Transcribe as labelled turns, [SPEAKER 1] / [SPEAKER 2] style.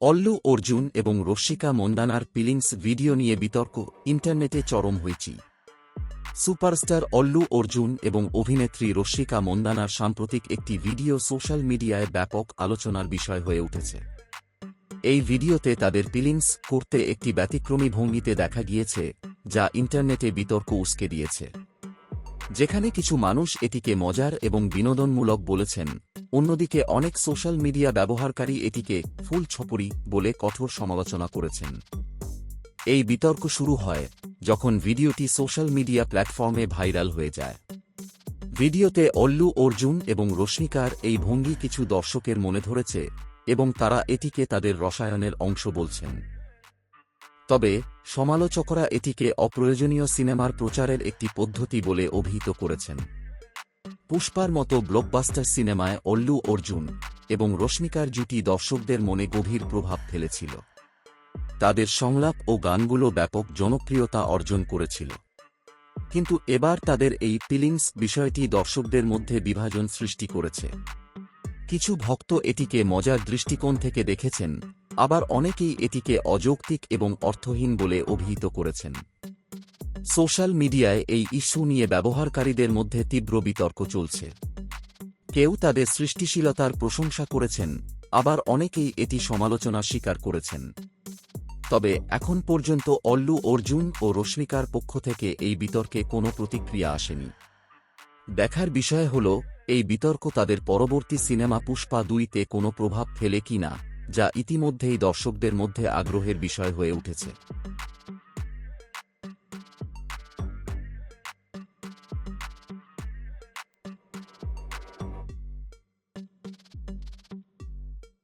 [SPEAKER 1] অল্লু, অর্জুন এবং রশ্মিকা মন্দানার পিলিংস ভিডিও নিয়ে বিতর্ক, ইন্টারনেটে চরম হয়েছি। সুপারস্টার অল্লু, অর্জুন এবং অভিনেত্রী রশ্মিকা মন্দানার সাম্প্রতিক একটি ভিডিও সোশ্যাল মিডিয়ায় ব্যাপক আলোচনার বিষয় হয়ে উঠেছে। এই ভিডিওতে তাদের পিলিংস করতে একটি ব্যতিক্রমী ভঙ্গিতে দেখা গিয়েছে, যা ইন্টারনেটে বিতর্ক উস্কে দিয়েছে। যেখানে কিছু মানুষ এটিকে মজার এবং বিনোদনমূলক বলেছেন অন্যদিকে অনেক সোশ্যাল মিডিয়া ব্যবহারকারী এটিকে ফুল ছপরি বলে কঠোর সমালোচনা করেছেন। এই বিতর্ক শুরু হয় যখন ভিডিওটি সোশ্যাল মিডিয়া প্ল্যাটফর্মে ভাইরাল হয়ে যায়। ভিডিওতে অল্লু অর্জুন এবং রশ্মিকার এই ভঙ্গি কিছু দর্শকের মনে ধরেছে এবং তারা এটিকে তাদের রসায়নের অংশ বলছেন। তবে সমালোচকরা এটিকে অপ্রয়োজনীয় সিনেমার প্রচারের একটি পদ্ধতি বলে অভিহিত করেছেন। পুষ্পার মতো ব্লকবাস্টার সিনেমায় অল্লু অর্জুন এবং রশ্মিকার জুটি দর্শকদের মনে গভীর প্রভাব ফেলেছিল। তাদের সংলাপ ও গানগুলো ব্যাপক জনপ্রিয়তা অর্জন করেছিল। কিন্তু এবার তাদের এই ফিলিংস বিষয়টি দর্শকদের মধ্যে বিভাজন সৃষ্টি করেছে। কিছু ভক্ত এটিকে মজার দৃষ্টিকোণ থেকে দেখেছেন, আবার অনেকেই এটিকে অযৌক্তিক এবং অর্থহীন বলে অভিহিত করেছেন। সোশ্যাল মিডিয়ায় এই ইস্যু নিয়ে ব্যবহারকারীদের মধ্যে তীব্র বিতর্ক চলছে। কেউ তাদের সৃষ্টিশীলতার প্রশংসা করেছেন, আবার অনেকেই এটি সমালোচনা স্বীকার করেছেন। তবে এখন পর্যন্ত অল্লু অর্জুন ও রশ্মিকার পক্ষ থেকে এই বিতর্কে কোনো প্রতিক্রিয়া আসেনি। দেখার বিষয় হল, এই বিতর্ক তাদের পরবর্তী সিনেমা পুষ্পা দুইতে কোনো প্রভাব ফেলে কিনা, যা ইতিমধ্যেই দর্শকদের মধ্যে আগ্রহের বিষয় হয়ে উঠেছে।